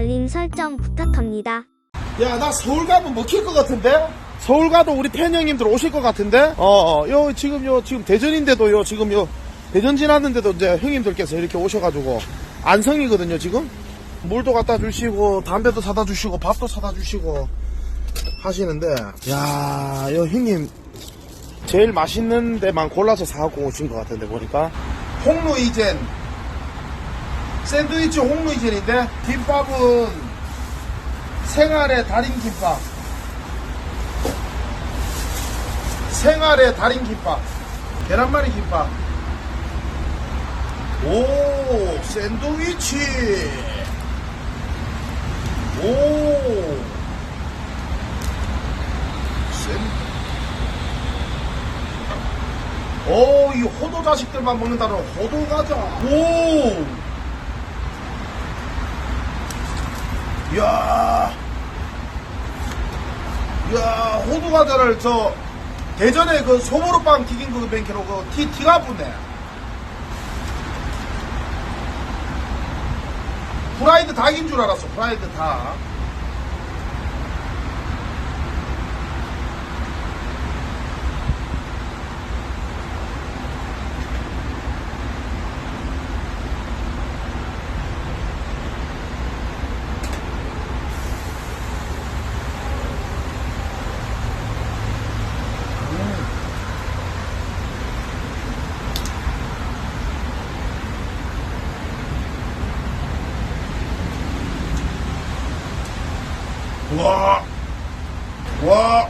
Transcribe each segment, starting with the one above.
알림 설정 부탁합니다. 야, 나 서울 가면 먹힐 것 같은데? 서울 가도 우리 팬 형님들 오실 것 같은데? 어, 어, 요, 지금 요, 지금 대전인데도 요, 지금 요, 대전 지났는데도 이제 형님들께서 이렇게 오셔가지고, 안성이거든요, 지금? 물도 갖다 주시고, 담배도 사다 주시고, 밥도 사다 주시고, 하시는데, 야, 요 형님, 제일 맛있는 데만 골라서 사갖고 오신 것 같은데, 보니까. 홍루 이젠. 샌드위치 홍루이젠인데, 김밥은 생활의 달인 김밥. 생활의 달인 김밥. 계란말이 김밥. 오, 샌드위치. 오. 샌. 오, 이 호도 자식들만 먹는다는 호도 과자. 오. 이야. 이야, 호두 과자를 저, 대전에 그 소보루빵 튀긴 그 뱅키로 그 티, 티가 붙네. 프라이드 닭인 줄 알았어, 프라이드 닭. 와, 와.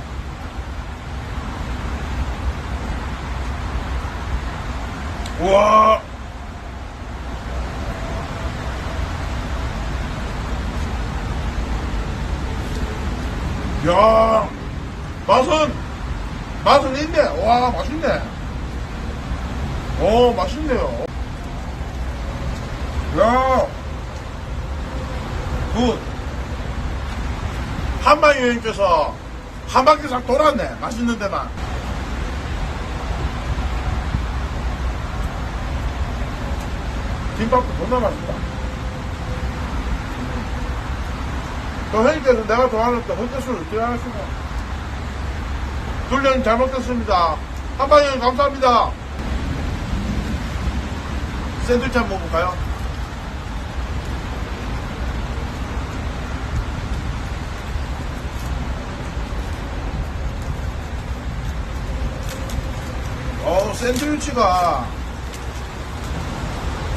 와. 야, 맛은, 맛은 있네. 와, 맛있네. 어, 맛있네요. 야, 굿. 한방 여행께서 한 바퀴 싹 돌았네. 맛있는 데만. 김밥도 존나 맛있다. 또 형님께서 내가 좋아하는 또 헛개수를 어떻게 하시고. 둘령님 잘 먹겠습니다. 한방 여행 감사합니다. 샌드위치 한번 먹어볼까요? 어, 샌드위치가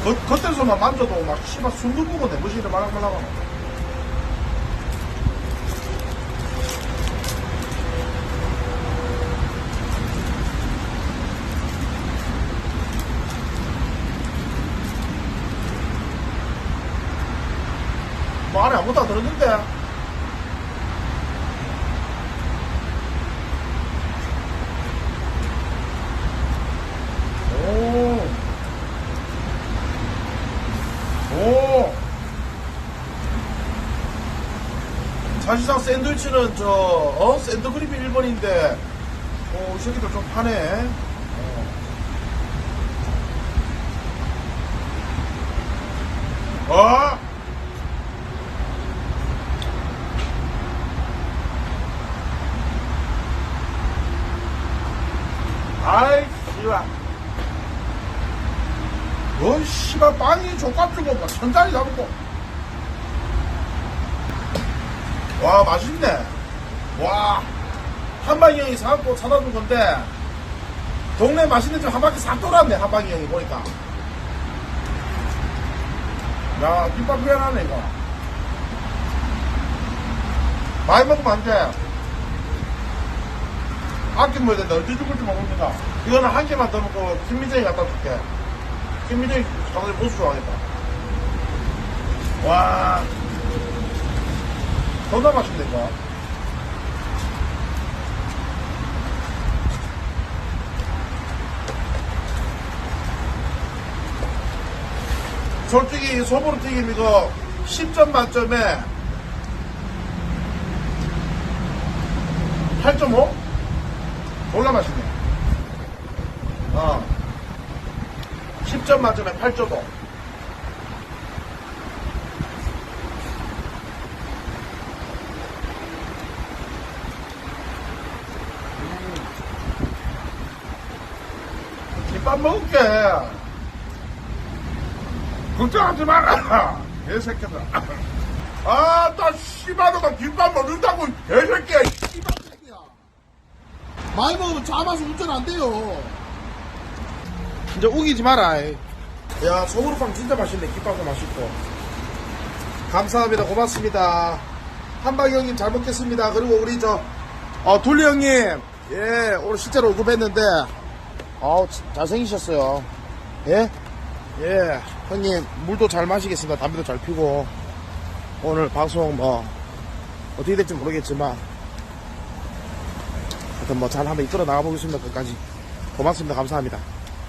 겉, 겉에서만 만져도 막 씨발 숨도 부고 내부실에 말랑말랑하고 뭐 안에 아무것도 안 들었는데 오. 오. 사실상 샌드위치는 저, 어? 샌드그립이 1번인데, 어, 이 새끼들 좀 파네. 어. 어? 아이, 씨발. 너 씨발 빵이 족갑주고 막 천짜리 잡고 와 맛있네. 와 한방이 형이 사갖고 사다 준 건데 동네 맛있는 집 한 바퀴 싹 돌았네 한방이 형이 보니까. 야 김밥 미안하네 이거. 많이 먹으면 안돼. 해야 된다. 언제 죽을지 모릅니다. 이거는 한 개만 더 먹고 김미정이 갖다 줄게. 김미정이 장사님 보수 좋아하겠다. 와. 존나 맛있네, 이거. 솔직히 소보로 튀김 이거 10점 만점에 8.5? 졸라 맛있네. 어. 10점 만점에 8.5. 먹을게. 걱정하지 마라. 개새끼들. 아, 나 씨발로만 김밥 먹는다고 개새끼야. 이 씨발 새끼야. 많이 먹으면 잡아서 운전 안 돼요. 이제 우기지 마라. 이. 야, 소우루빵 진짜 맛있네. 김밥도 맛있고. 감사합니다. 고맙습니다. 한박 형님 잘 먹겠습니다. 그리고 우리 저, 어, 둘리 형님. 예, 오늘 실제로 언급했는데, 어우, 잘생기셨어요. 예? 예, 형님, 물도 잘 마시겠습니다. 담배도 잘 피고. 오늘 방송 뭐, 어떻게 될지 모르겠지만, 하여튼 뭐 잘 한번 이끌어 나가보겠습니다. 끝까지. 고맙습니다. 감사합니다.